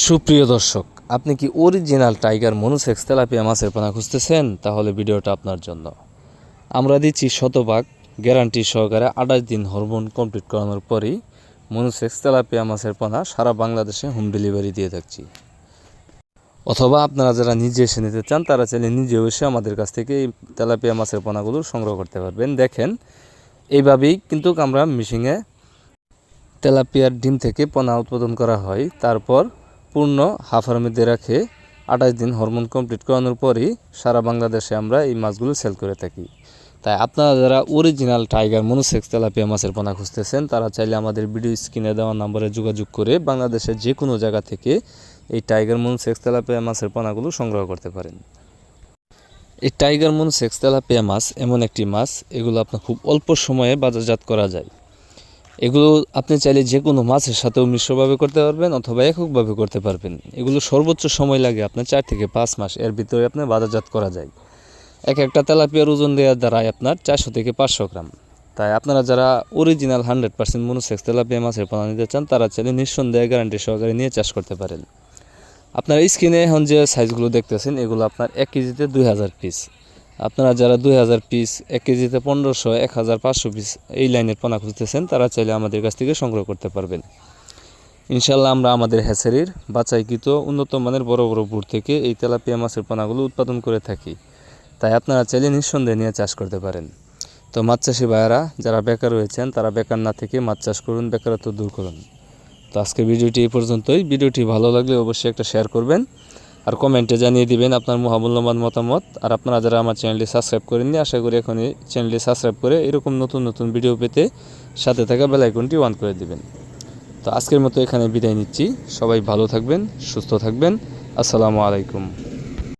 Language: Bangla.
সুপ্রিয় দর্শক, আপনি কি অরিজিনাল টাইগার মনুসেক্স তেলাপিয়া মাছের পানা খুঁজতেছেন? তাহলে ভিডিওটা আপনার জন্য। আমরা দিচ্ছি শতভাগ গ্যারান্টি সহকারে আঠাশ দিন হরমোন কমপ্লিট করানোর পরেই মনুসেক্স তেলাপিয়া মাছের পানা সারা বাংলাদেশে হোম ডেলিভারি দিয়ে থাকছি। অথবা আপনারা যারা নিজে এসে নিতে চান, তারা চাইলে নিজে এসে আমাদের কাছ থেকে এই তেলাপিয়া মাছের পোনাগুলো সংগ্রহ করতে পারবেন। দেখেন, এইভাবেই কিন্তু আমরা মিশিংয়ে তেলাপিয়ার ডিম থেকে পোনা উৎপাদন করা হয়। তারপর পূর্ণ হাফার মধ্যে রাখে। আঠাশ দিন হরমোন কমপ্লিট করানোর পরই সারা বাংলাদেশে আমরা এই মাছগুলো সেল করে থাকি। তাই আপনারা যারা অরিজিনাল টাইগার মনোসেক্স তেলাপিয়া মাছের পোনা খুঁজতেছেন, তারা চাইলে আমাদের ভিডিও স্ক্রিনে দেওয়া নম্বরে যোগাযোগ করে বাংলাদেশের যে কোনো জায়গা থেকে এই টাইগার মনোসেক্স তেলাপিয়া মাছের পোনাগুলো সংগ্রহ করতে পারেন। এই টাইগার মনোসেক্স তেলাপিয়া মাছ এমন একটি মাছ, এগুলো আপনার খুব অল্প সময়ে বাজারজাত করা যায়। এগুলো আপনি চাইলে যে কোনো মাছের সাথেও মিশ্রভাবে করতে পারবেন অথবা এককভাবে করতে পারবেন। এগুলো সর্বোচ্চ সময় লাগে আপনার চার থেকে পাঁচ মাস। এর ভিতরে আপনার বাজারজাত করা যায়। এক একটা তেলাপিয়ার ওজন দেওয়ার দ্বারাই আপনার চারশো থেকে পাঁচশো গ্রাম। তাই আপনারা যারা original hundred percent monosex tilapia মাছের পোনা নিতে চান, তারা চাইলে নিঃসন্দেহে গ্যারান্টি সহকারে নিয়ে চাষ করতে পারেন। আপনার স্ক্রিনে এখন যে সাইজগুলো দেখতেছেন, এগুলো আপনার এক কেজিতে দুই হাজার পিস আপনারা যারা দুই হাজার পিস এক কেজিতে পনেরোশো, এক হাজার পাঁচশো পিস এই লাইনের পোনা খুঁজতেছেন, তারা চাইলে আমাদের কাছ থেকে সংগ্রহ করতে পারবেন। ইনশাল্লাহ আমরা আমাদের হ্যাচারির বাছাইকৃত উন্নত মানের বড় বড় বুট থেকে এই তেলাপিয়া মাছের পোনাগুলো উৎপাদন করে থাকি। তাই আপনারা চাইলে নিঃসন্দেহে নিয়ে চাষ করতে পারেন। তো মাছ চাষি ভাইয়েরা, যারা বেকার রয়েছেন, তারা বেকার না থেকে মাছ চাষ করুন, বেকারত্ব দূর করুন। তো আজকের ভিডিওটি এই পর্যন্তই। ভিডিওটি ভালো লাগলে অবশ্যই একটা শেয়ার করবেন। আর কমেন্টে জানিয়ে দিবেন আপনার মহামূল্যবান মতামত। আর আপনারা যারা আমার চ্যানেলটি সাবস্ক্রাইব করেননি, আশা করি এখনই চ্যানেলটি সাবস্ক্রাইব করে এরকম নতুন নতুন ভিডিও পেতে সাথে থাকা বেল আইকনটি অন করে দিবেন। তো আজকের মতো এখানে বিদায় নিচ্ছি। সবাই ভালো থাকবেন, সুস্থ থাকবেন। আসসালামু আলাইকুম।